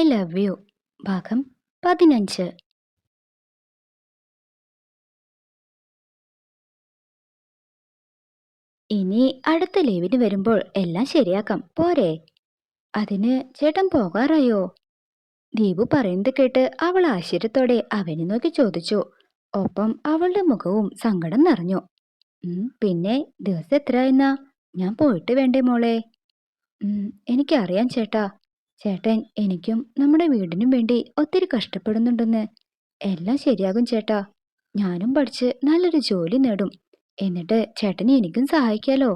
I love you ഭാഗം പതിനഞ്ച്. ഇനി അടുത്ത ലീവിന് വരുമ്പോൾ എല്ലാം ശരിയാക്കാം. പോരെ. അതിന് ചേട്ടൻ പോകാറായോ? ദീപു പറയുന്നത് കേട്ട് അവൾ ആശ്ചര്യത്തോടെ അവനെ നോക്കി ചോദിച്ചു. ഒപ്പം അവളുടെ മുഖവും സങ്കടം നിറഞ്ഞു. പിന്നെ ദിവസം എത്രയായിരുന്നാ ഞാൻ പോയിട്ട് വേണ്ടേ മോളെ? "ഉം, എനിക്കറിയാം ചേട്ടാ. ചേട്ടൻ എനിക്കും നമ്മുടെ വീടിനും വേണ്ടി ഒത്തിരി കഷ്ടപ്പെടുന്നുണ്ടെന്ന്. എല്ലാം ശരിയാകും ചേട്ടാ. ഞാനും പഠിച്ച് നല്ലൊരു ജോലി നേടും. എന്നിട്ട് ചേട്ടനെ എനിക്കും സഹായിക്കാലോ.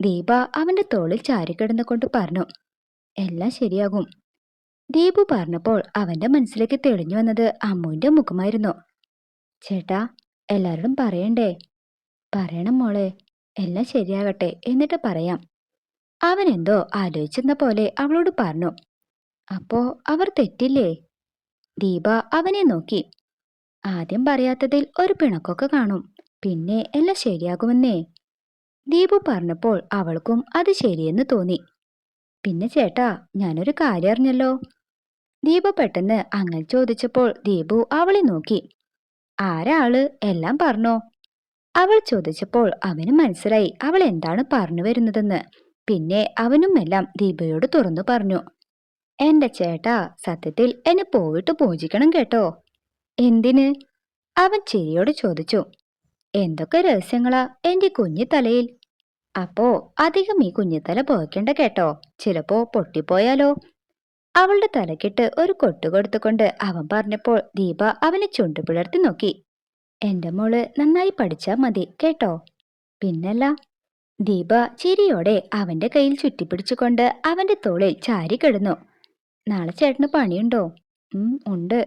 ദീപ അവന്റെ തോളിൽ ചാരിക്കിടന്നു കൊണ്ട് പറഞ്ഞു. എല്ലാം ശരിയാകും. ദീപു പറഞ്ഞപ്പോൾ അവന്റെ മനസ്സിലേക്ക് തെളിഞ്ഞു വന്നത് അമ്മുവിന്റെ മുഖമായിരുന്നു. ചേട്ടാ എല്ലാവരോടും പറയണ്ടേ? പറയണം മോളെ. എല്ലാം ശരിയാകട്ടെ എന്നിട്ട് പറയാം. അവൻ എന്തോ ആലോചിച്ചെന്ന പോലെ അവളോട് പറഞ്ഞു അപ്പോ അവർ തെറ്റില്ലേ? ദീപ അവനെ നോക്കി ആദ്യം പറയാത്തതിൽ ഒരു പിണക്കൊക്കെ കാണും പിന്നെ എല്ലാം ശരിയാകുമെന്നേ. ദീപു പറഞ്ഞപ്പോൾ അവൾക്കും അത് ശരിയെന്ന് തോന്നി പിന്നെ ചേട്ടാ ഞാനൊരു കാര്യം അറിഞ്ഞല്ലോ. ദീപ പെട്ടെന്ന് അങ്ങനെ ചോദിച്ചപ്പോൾ ദീപു അവളെ നോക്കി ആരാൾ എല്ലാം പറഞ്ഞോ? അവൾ ചോദിച്ചപ്പോൾ അവന് മനസ്സിലായി അവൾ എന്താണ് പറഞ്ഞു വരുന്നതെന്ന്. പിന്നെ അവനും എല്ലാം ദീപയോട് തുറന്നു പറഞ്ഞു. എന്റെ ചേട്ടാ സത്യത്തിൽ എന്നെ പോയിട്ട് പൂജിക്കണം കേട്ടോ. എന്തിന്? അവൻ ചിരിയോട് ചോദിച്ചു. എന്തൊക്കെ രഹസ്യങ്ങളാ എന്റെ കുഞ്ഞിത്തലയിൽ? തലയിൽ അപ്പോ അധികം ഈ കുഞ്ഞിത്തല പോയിക്കണ്ട കേട്ടോ. ചിലപ്പോ പൊട്ടിപ്പോയാലോ. അവളുടെ തലക്കിട്ട് ഒരു കൊട്ടു കൊടുത്തുകൊണ്ട് അവൻ പറഞ്ഞപ്പോൾ ദീപ അവനെ ചുണ്ടു പിളർത്തി നോക്കി. എന്റെ മോൾ നന്നായി പഠിച്ചാ മതി കേട്ടോ. പിന്നല്ല ദീപ ചിരിയോടെ അവന്റെ കയ്യിൽ ചുറ്റിപ്പിടിച്ചുകൊണ്ട് അവന്റെ തോളിൽ ചാരി കിടന്നു. നാളെ ചേട്ടന് പണിയുണ്ടോ? ഉണ്ട്.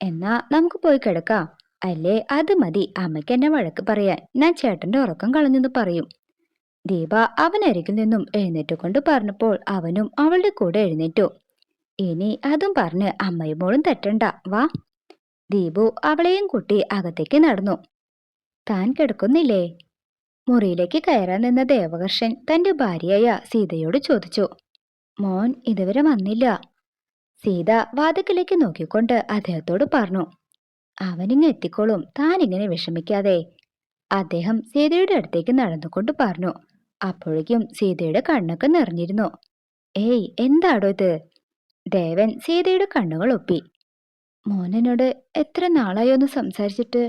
എന്നാ നമുക്ക് പോയി കിടക്കാം. അല്ലേ അത് മതി. അമ്മയ്ക്ക് എന്നെ വഴക്ക് പറയാൻ. ഞാൻ ചേട്ടന്റെ ഉറക്കം കളഞ്ഞെന്ന് പറയും. ദീപ അവനരികിൽ നിന്നും എഴുന്നേറ്റുകൊണ്ട് പറഞ്ഞപ്പോൾ അവനും അവളുടെ കൂടെ എഴുന്നേറ്റു. ഇനി അതും പറഞ്ഞ് അമ്മയും മോളും തെറ്റണ്ട. വാ. ദീപു അവളെയും കൂട്ടി അകത്തേക്ക് നടന്നു. താൻ കിടക്കുന്നില്ലേ? മുറിയിലേക്ക് കയറാൻ നിന്ന ദേവകർഷൻ തന്റെ ഭാര്യയായ സീതയോട് ചോദിച്ചു മോൻ ഇതുവരെ വന്നില്ല. സീത വാതക്കിലേക്ക് നോക്കിക്കൊണ്ട് അദ്ദേഹത്തോട് പറഞ്ഞു അവനിങ്ങ് എത്തിക്കോളും താൻ ഇങ്ങനെ വിഷമിക്കാതെ. അദ്ദേഹം സീതയുടെ അടുത്തേക്ക് നടന്നുകൊണ്ട് പറഞ്ഞു അപ്പോഴേക്കും സീതയുടെ കണ്ണൊക്കെ നിറഞ്ഞിരുന്നു. ഏയ് എന്താടോ ഇത്? ദേവൻ സീതയുടെ കണ്ണുകൾ ഒപ്പി. മോനനോട് എത്ര നാളായി ഒന്ന് സംസാരിച്ചിട്ട്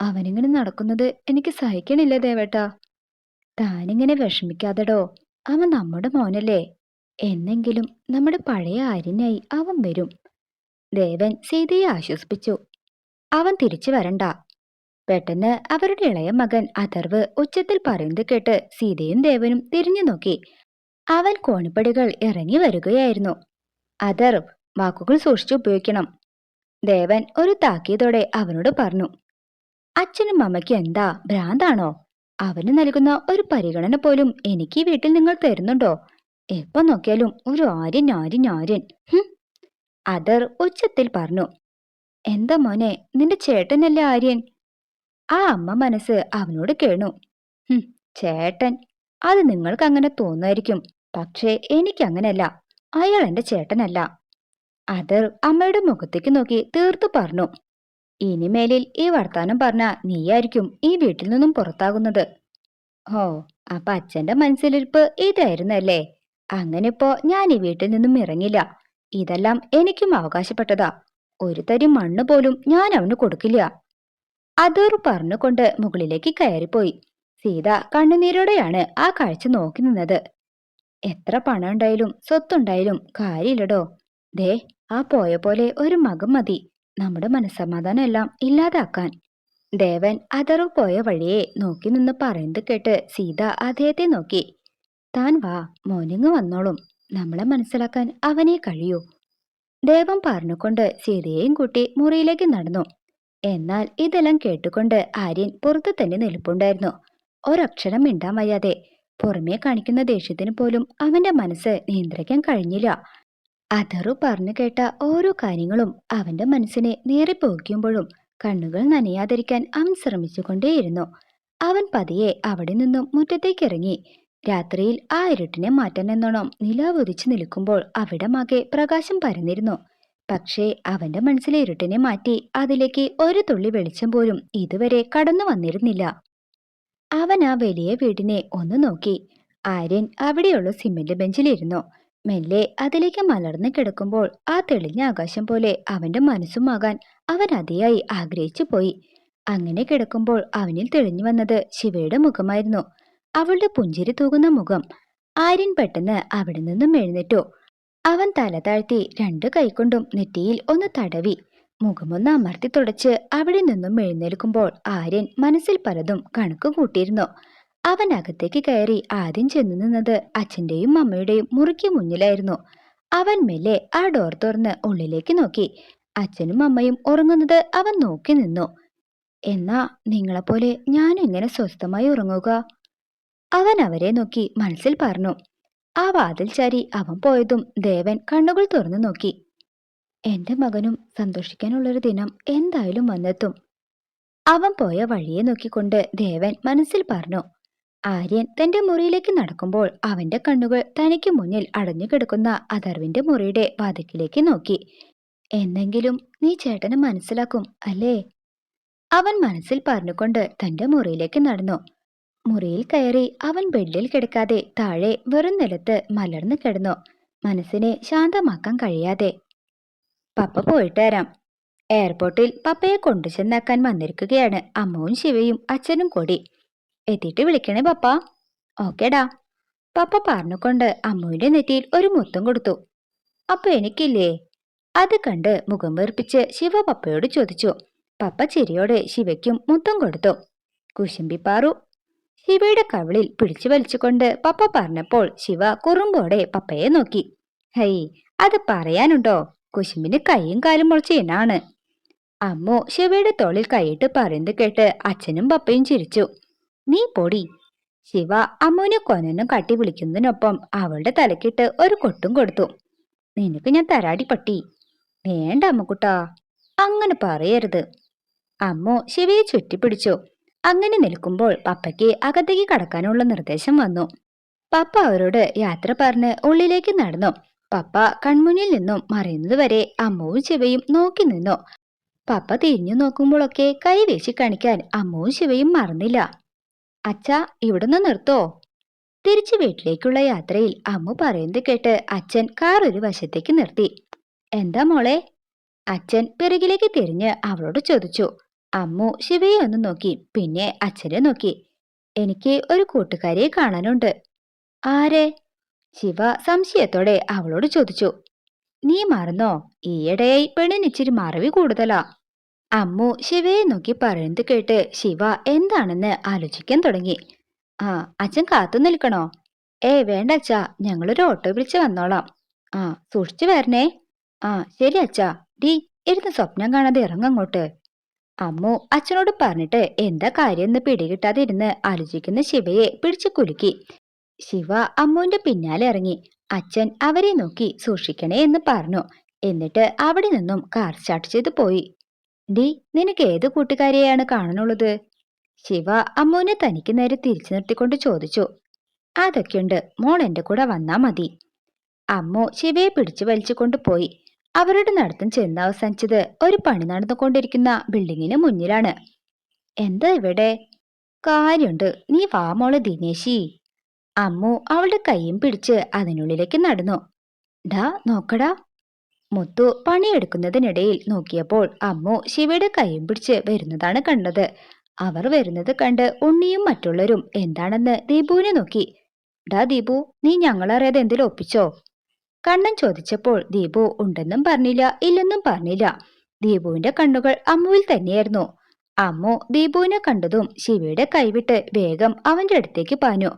അവനിങ്ങനെ നടക്കുന്നത് എനിക്ക് സഹിക്കണില്ല ദേവേട്ടാ? താനിങ്ങനെ വിഷമിക്കാതെടോ അവൻ നമ്മുടെ മോനല്ലേ? എന്നെങ്കിലും നമ്മുടെ പഴയ ആര്യനായി അവൻ വരും. ദേവൻ സീതയെ ആശ്വസിപ്പിച്ചു. അവൻ തിരിച്ചു വരണ്ട. പെട്ടെന്ന് അവരുടെ ഇളയ മകൻ അഥർവ് ഉച്ചത്തിൽ പറയുന്നത് കേട്ട് സീതയും ദേവനും തിരിഞ്ഞു നോക്കി. അവൻ കോണിപ്പടികൾ ഇറങ്ങി വരികയായിരുന്നു. അഥർവ് വാക്കുകൾ സൂക്ഷിച്ചു ഉപയോഗിക്കണം. ദേവൻ ഒരു താക്കീതോടെ അവനോട് പറഞ്ഞു. അച്ഛനും അമ്മയ്ക്കും എന്താ ഭ്രാന്താണോ? അവന് നൽകുന്ന ഒരു പരിഗണന പോലും എനിക്ക് ഈ വീട്ടിൽ നിങ്ങൾ തരുന്നുണ്ടോ? എപ്പോ നോക്കിയാലും ഒരു ആര്യൻ ആര്യൻ ആര്യൻ. അതർ ഉച്ചത്തിൽ പറഞ്ഞു. എന്താ മോനെ നിന്റെ ചേട്ടനല്ലേ ആര്യൻ? ആ അമ്മ മനസ്സ് അവനോട് കേണു. ചേട്ടൻ. അത് നിങ്ങൾക്ക് അങ്ങനെ തോന്നുമായിരിക്കും പക്ഷേ എനിക്കങ്ങനല്ല. അയാൾ എന്റെ ചേട്ടനല്ല. അതർ അമ്മയുടെ മുഖത്തേക്ക് നോക്കി തീർത്തു പറഞ്ഞു. ഇനിമേലിൽ ഈ വർത്താനം പറഞ്ഞ നീയായിരിക്കും ഈ വീട്ടിൽ നിന്നും പുറത്താകുന്നത്. ഓ അപ്പൊ അച്ഛന്റെ മനസ്സിലിരിപ്പ് ഇതായിരുന്നല്ലേ? അങ്ങനെ ഇപ്പോ ഞാൻ ഈ വീട്ടിൽ നിന്നും ഇറങ്ങില്ല. ഇതെല്ലാം എനിക്കും അവകാശപ്പെട്ടതാ. ഒരു തരി മണ്ണ് പോലും ഞാൻ അവന് കൊടുക്കില്ല. അതൊരു പറഞ്ഞുകൊണ്ട് മുകളിലേക്ക് കയറിപ്പോയി. സീത കണ്ണുനീരോടെയാണ് ആ കാഴ്ച നോക്കി നിന്നത്. എത്ര പണം ഉണ്ടായാലും സ്വത്തുണ്ടായാലും കാര്യമില്ലടോ. ദേ ആ പോയ പോലെ ഒരു മകം മതി. നമ്മുടെ മനസ്സമാധാനം എല്ലാം ഇല്ലാതാക്കാൻ. ദേവൻ അതറു പോയ വഴിയെ നോക്കി നിന്ന് പറയുന്നത് കേട്ട് സീത അദ്ദേഹത്തെ നോക്കി. താൻ വാ മോനിങ് വന്നോളും. നമ്മളെ മനസ്സിലാക്കാൻ അവനെ കഴിയൂ. ദേവൻ പറഞ്ഞുകൊണ്ട് സീതയെയും കൂട്ടി മുറിയിലേക്ക് നടന്നു. എന്നാൽ ഇതെല്ലാം കേട്ടുകൊണ്ട് ആര്യൻ പുറത്തു തന്നെ നിൽപ്പുണ്ടായിരുന്നു. ഒരക്ഷരം മിണ്ടാൻ വയ്യാതെ പുറമേ കാണിക്കുന്ന ദേഷ്യത്തിന് പോലും അവന്റെ മനസ്സ് നിയന്ത്രിക്കാൻ കഴിഞ്ഞില്ല. അധറു പറഞ്ഞു കേട്ട ഓരോ കാര്യങ്ങളും അവന്റെ മനസ്സിനെ നേരെ പോകിക്കുമ്പോഴും കണ്ണുകൾ നനയാതിരിക്കാൻ അവൻ ശ്രമിച്ചുകൊണ്ടേയിരുന്നു. അവൻ പതിയെ അവിടെ നിന്നും മുറ്റത്തേക്ക് ഇറങ്ങി രാത്രിയിൽ ആ ഇരുട്ടിനെ മാറ്റാൻ എന്നോണം നിലാവ് നിൽക്കുമ്പോൾ അവിടമാകെ പ്രകാശം പരന്നിരുന്നു. പക്ഷേ അവന്റെ മനസ്സിലെ ഇരുട്ടിനെ മാറ്റി അതിലേക്ക് ഒരു തുള്ളി വെളിച്ചം പോലും ഇതുവരെ കടന്നു വന്നിരുന്നില്ല. അവൻ ആ വലിയ വീടിനെ ഒന്ന് നോക്കി. ആര്യൻ അവിടെയുള്ള സിമന്റ് ബെഞ്ചിലിരുന്നു. മെല്ലെ അതിലേക്ക് മലർന്നു കിടക്കുമ്പോൾ ആ തെളിഞ്ഞ ആകാശം പോലെ അവന്റെ മനസ്സുമാകാൻ അവൻ അതിയായി ആഗ്രഹിച്ചു പോയി. അങ്ങനെ കിടക്കുമ്പോൾ അവനിൽ തെളിഞ്ഞു വന്നത് ശിവയുടെ മുഖമായിരുന്നു. അവളുടെ പുഞ്ചിരി തൂകുന്ന മുഖം ആര്യൻ പെട്ടെന്ന് അവിടെ നിന്നും എഴുന്നേറ്റു. അവൻ തല താഴ്ത്തി രണ്ട് കൈകൊണ്ടും നെറ്റിയിൽ ഒന്ന് തടവി മുഖമൊന്ന് അമർത്തി തുടച്ച് അവിടെ നിന്നും എഴുന്നേൽക്കുമ്പോൾ ആര്യൻ മനസ്സിൽ പലതും കണക്ക് കൂട്ടിയിരുന്നു അവൻ അകത്തേക്ക് കയറി ആദ്യം ചെന്നു നിന്നത് അച്ഛന്റെയും അമ്മയുടെയും മുറിക്ക് മുന്നിലായിരുന്നു. അവൻ മെല്ലെ ആ ഡോർ തുറന്ന് ഉള്ളിലേക്ക് നോക്കി. അച്ഛനും അമ്മയും ഉറങ്ങുന്നത് അവൻ നോക്കി നിന്നു. എന്നാ നിങ്ങളെപ്പോലെ ഞാൻ എങ്ങനെ സ്വസ്ഥമായി ഉറങ്ങുക? അവൻ അവരെ നോക്കി മനസ്സിൽ പറഞ്ഞു. ആ വാതിൽ ചാരി അവൻ പോയതും ദേവൻ കണ്ണുകൾ തുറന്നു നോക്കി. എന്റെ മകനും സന്തോഷിക്കാനുള്ളൊരു ദിനം എന്തായാലും വന്നെത്തും. അവൻ പോയ വഴിയെ നോക്കിക്കൊണ്ട് ദേവൻ മനസ്സിൽ പറഞ്ഞു. ആര്യൻ തന്റെ മുറിയിലേക്ക് നടക്കുമ്പോൾ അവന്റെ കണ്ണുകൾ തനിക്ക് മുന്നിൽ അടഞ്ഞു കിടക്കുന്ന അഥർവിന്റെ മുറിയുടെ വാതിക്കിലേക്ക് നോക്കി. എന്നെങ്കിലും നീ ചേട്ടന് മനസ്സിലാക്കും അല്ലേ? അവൻ മനസ്സിൽ പറഞ്ഞുകൊണ്ട് തന്റെ മുറിയിലേക്ക് നടന്നു. മുറിയിൽ കയറി അവൻ ബെഡിൽ കിടക്കാതെ താഴെ വെറും നിലത്ത് മലർന്നു കിടന്നു. മനസ്സിനെ ശാന്തമാക്കാൻ കഴിയാതെ. പപ്പ പോയിട്ട് വരാം. എയർപോർട്ടിൽ പപ്പയെ കൊണ്ടുചെന്നാക്കാൻ വന്നിരിക്കുകയാണ് അമ്മവും ശിവയും അച്ഛനും കൂടി. എത്തിയിട്ട് വിളിക്കണേ പപ്പ. ഓക്കേടാ. പപ്പ പറഞ്ഞുകൊണ്ട് അമ്മുവിന്റെ നെറ്റിയിൽ ഒരു മുത്തം കൊടുത്തു. അപ്പൊ എനിക്കില്ലേ? അത് കണ്ട് മുഖം വീർപ്പിച്ച് ശിവ പപ്പയോട് ചോദിച്ചു. പപ്പ ചിരിയോടെ ശിവയ്ക്കും മുത്തം കൊടുത്തു. കുശുമ്പിപ്പാറു ശിവയുടെ കവിളിൽ പിടിച്ചു വലിച്ചുകൊണ്ട് പപ്പ പറഞ്ഞപ്പോൾ ശിവ കുറുമ്പോടെ പപ്പയെ നോക്കി. ഹൈ അത് പറയാനുണ്ടോ? കുശുമ്പിന് കൈയും കാലും മുളച്ചേനാണ് അമ്മു ശിവയുടെ തോളിൽ കൈയിട്ട് പറയുന്നത് കേട്ട് അച്ഛനും പപ്പയും ചിരിച്ചു. നീ പൊടി. ശിവ അമ്മുവിനെ കൊനനും കട്ടി വിളിക്കുന്നതിനൊപ്പം അവളുടെ തലക്കിട്ട് ഒരു കൊട്ടും കൊടുത്തു. നിനക്ക് ഞാൻ തരാടി പട്ടി. വേണ്ട അമ്മുക്കുട്ടാ. അങ്ങനെ പറയരുത്. അമ്മു ശിവയെ ചുറ്റിപ്പിടിച്ചു. അങ്ങനെ നിൽക്കുമ്പോൾ പപ്പയ്ക്ക് അകത്തേക്ക് കടക്കാനുള്ള നിർദ്ദേശം വന്നു. പപ്പ അവരോട് യാത്ര പറഞ്ഞ് ഉള്ളിലേക്ക് നടന്നു. പപ്പ കൺമുന്നിൽ നിന്നും മറയുന്നത് വരെ അമ്മുവും ശിവയും നോക്കി നിന്നു. പപ്പ തിരിഞ്ഞു നോക്കുമ്പോഴൊക്കെ കൈ വീശി കാണിക്കാൻ അമ്മുവും ശിവയും മറന്നില്ല. അച്ഛാ ഇവിടുന്ന് നിർത്തോ. തിരിച്ചു വീട്ടിലേക്കുള്ള യാത്രയിൽ അമ്മു പറയുന്നത് കേട്ട് അച്ഛൻ കാർ ഒരു വശത്തേക്ക് നിർത്തി. എന്താ മോളെ? അച്ഛൻ പിറകിലേക്ക് തിരിഞ്ഞ് അവളോട് ചോദിച്ചു. അമ്മു ശിവയെ ഒന്ന് നോക്കി പിന്നെ അച്ഛനെ നോക്കി. എനിക്ക് ഒരു കൂട്ടുകാരിയെ കാണാനുണ്ട്. ആരെ? ശിവ സംശയത്തോടെ അവളോട് ചോദിച്ചു. നീ മറന്നോ? ഈയിടെയായി പെണ്ണിനിച്ചിരി മറവി കൂടുതലാ. അമ്മു ശിവയെ നോക്കി പറയുന്നത് കേട്ട് ശിവ എന്താണെന്ന് ആലോചിക്കാൻ തുടങ്ങി. ആ അച്ഛൻ കാത്തു നിൽക്കണോ? ഏ വേണ്ട അച്ഛാ ഞങ്ങളൊരു ഓട്ടോ വിളിച്ച് വന്നോളാം. ആ സൂക്ഷിച്ചു വരണേ. ആ ശരി അച്ഛാ. ഡീ ഇരുന്ന് സ്വപ്നം കാണാതെ ഇറങ്ങങ്ങോട്ട് അമ്മു അച്ഛനോട് പറഞ്ഞിട്ട് എന്താ കാര്യമെന്ന് പിടികിട്ടാതെ ഇരുന്ന് ആലോചിക്കുന്ന ശിവയെ പിടിച്ചു കുലുക്കി. ശിവ അമ്മുവിന്റെ പിന്നാലെ ഇറങ്ങി. അച്ഛൻ അവരെ നോക്കി സൂക്ഷിക്കണേ എന്ന് പറഞ്ഞു. എന്നിട്ട് അവിടെ നിന്നും കാർ സ്റ്റാർട്ട് ചെയ്തു പോയി. ഡി നിനക്ക് ഏത് കൂട്ടുകാരിയെയാണ് കാണാനുള്ളത്? ശിവ അമ്മുവിനെ തനിക്ക് നേരെ തിരിച്ചു നിർത്തിക്കൊണ്ട് ചോദിച്ചു. അതൊക്കെയുണ്ട്. മോൾ എന്റെ കൂടെ വന്നാ മതി. അമ്മു ശിവയെ പിടിച്ചു വലിച്ചുകൊണ്ട് പോയി. അവരുടെ നടത്തം ചെന്ന് അവസാനിച്ചത് ഒരു പണി നടന്നുകൊണ്ടിരിക്കുന്ന ബിൽഡിങ്ങിന് മുന്നിലാണ്. എന്താ ഇവിടെ? കാര്യമുണ്ട് നീ വാ മോൾ ദിനേശി. അമ്മു അവളുടെ കൈയും പിടിച്ച് അതിനുള്ളിലേക്ക് നടന്നു. ഡാ നോക്കടാ. മുത്തു പണിയെടുക്കുന്നതിനിടയിൽ നോക്കിയപ്പോൾ അമ്മു ശിവയുടെ കൈയും പിടിച്ച് വരുന്നതാണ് കണ്ടത്. അവർ വരുന്നത് കണ്ട് ഉണ്ണിയും മറ്റുള്ളവരും എന്താണെന്ന് ദീപുവിനെ നോക്കി. ഡാ ദീപു നീ ഞങ്ങളറിയാതെ എന്തിലും ഒപ്പിച്ചോ? കണ്ണൻ ചോദിച്ചപ്പോൾ ദീപു ഉണ്ടെന്നും പറഞ്ഞില്ല ഇല്ലെന്നും പറഞ്ഞില്ല. ദീപുവിന്റെ കണ്ണുകൾ അമ്മുവിൽ തന്നെയായിരുന്നു. അമ്മു ദീപുവിനെ കണ്ടതും ശിവയുടെ കൈവിട്ട് വേഗം അവന്റെ അടുത്തേക്ക് പാഞ്ഞു.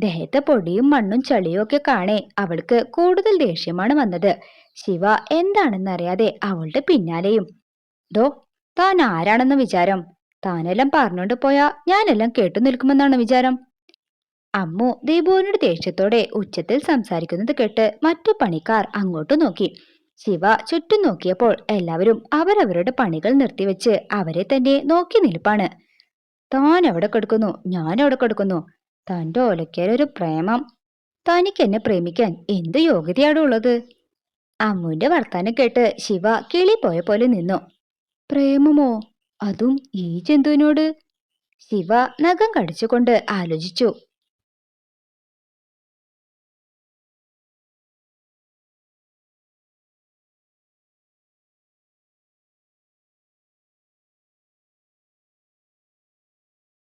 ദേഹത്തെ പൊടിയും മണ്ണും ചളിയും ഒക്കെ കാണേ അവൾക്ക് കൂടുതൽ ദേഷ്യമാണ് വന്നത്. ശിവ എന്താണെന്നറിയാതെ അവളുടെ പിന്നാലെയും ദോ താൻ ആരാണെന്ന് വിചാരം? താനെല്ലാം പറഞ്ഞോണ്ട് പോയാ ഞാനെല്ലാം കേട്ടു നിൽക്കുമെന്നാണ് വിചാരം? അമ്മു ദീപുവിനോട് ദേഷ്യത്തോടെ ഉച്ചത്തിൽ സംസാരിക്കുന്നത് കേട്ട് മറ്റു പണിക്കാർ അങ്ങോട്ട് നോക്കി. ശിവ ചുറ്റും നോക്കിയപ്പോൾ എല്ലാവരും അവരവരുടെ പണികൾ നിർത്തിവെച്ച് അവരെ തന്നെ നോക്കി നിൽപ്പാണ്. താൻ എവിടെ കിടക്കുന്നു? ഞാൻ എവിടെ കിടക്കുന്നു? തന്റെ ഒലക്കേലൊരു പ്രേമം. തനിക്ക് എന്നെ പ്രേമിക്കാൻ എന്ത് യോഗ്യതയാണോ ഉള്ളത്? അമ്മുവിന്റെ വർത്താനം കേട്ട് ശിവ കിളി പോയ പോലെ നിന്നു. പ്രേമമോ? അതും ഈ ജന്തുവിനോട്? ശിവ നഖം കടിച്ചുകൊണ്ട് ആലോചിച്ചു.